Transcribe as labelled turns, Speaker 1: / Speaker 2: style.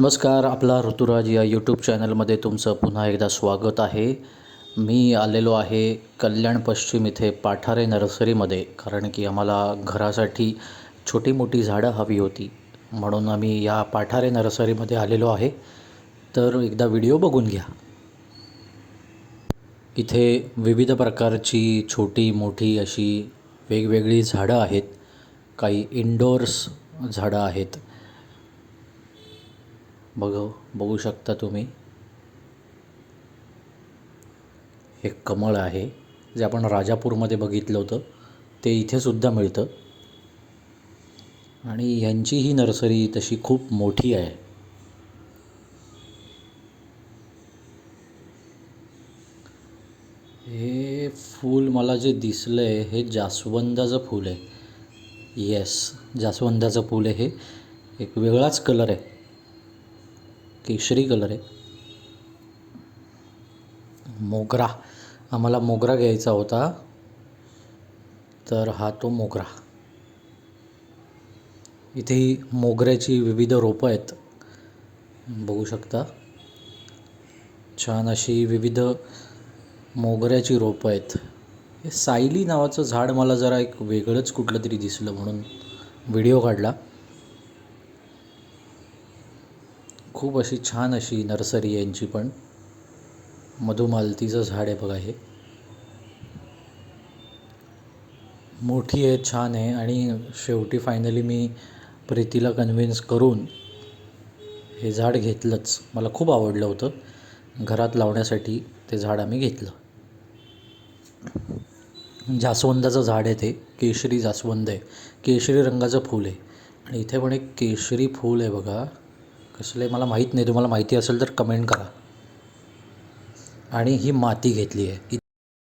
Speaker 1: नमस्कार आपला ऋतुराज या यूट्यूब चॅनलमध्ये तुमचं पुन्हा एकदा स्वागत आहे. मी आलेलो आहे कल्याण पश्चिम इथे पाठारे नर्सरीमध्ये कारण की आम्हाला घरासाठी छोटी मोठी झाडं हवी होती. म्हणून आम्ही या पाठारे नर्सरीमध्ये आलेलो आहे. तर एकदा व्हिडिओ बघून घ्या. इथे विविध प्रकारची छोटी मोठी अशी वेगवेगळी झाडं आहेत. काही इनडोअर्स झाडं आहेत. बघ बघू शकता तुम्ही. हे कमळ आहे जे आपण राजापूरमध्ये बघितलं होतं ते इथे सुद्धा मिळतं. आणि ह्यांची ही नर्सरी तशी खूप मोठी आहे. हे फूल मला जे दिसलं आहे हे जास्वंदाचं फूल आहे. येस जास्वंदाचं फूल आहे. हे एक वेगळाच कलर आहे. केशरी कलर आहे. मोगरा. आम्हाला मोगरा घ्यायचा होता. तर हा तो मोगरा. इथेही मोगऱ्याची विविध रोपं आहेत. बघू शकता. छान अशी विविध मोगऱ्याची रोपं आहेत. हे सायली नावाचं झाड मला जरा एक वेगळंच कुठलं तरी दिसलं म्हणून व्हिडिओ काढला. खूप अशी छान अशी नर्सरी आहे यांची पण. मधुमालतीचं झाड आहे बघा हे. मोठी आहे छान आहे आणि शेवटी फायनली मी प्रीतीला कन्व्हिन्स करून हे झाड घेतलंच. मला खूप आवडलं होतं. घरात लावण्यासाठी ते झाड आम्ही घेतलं. जास्वंदाचं झाड आहे ते. केशरी जास्वंद आहे. केशरी रंगाचं फूल आहे. आणि इथे पण एक केशरी फूल आहे बघा. कसलं आहे मला माहीत नाही तुम्हाला माहिती असेल तर कमेंट करा. आणि ही माती घेतली आहे.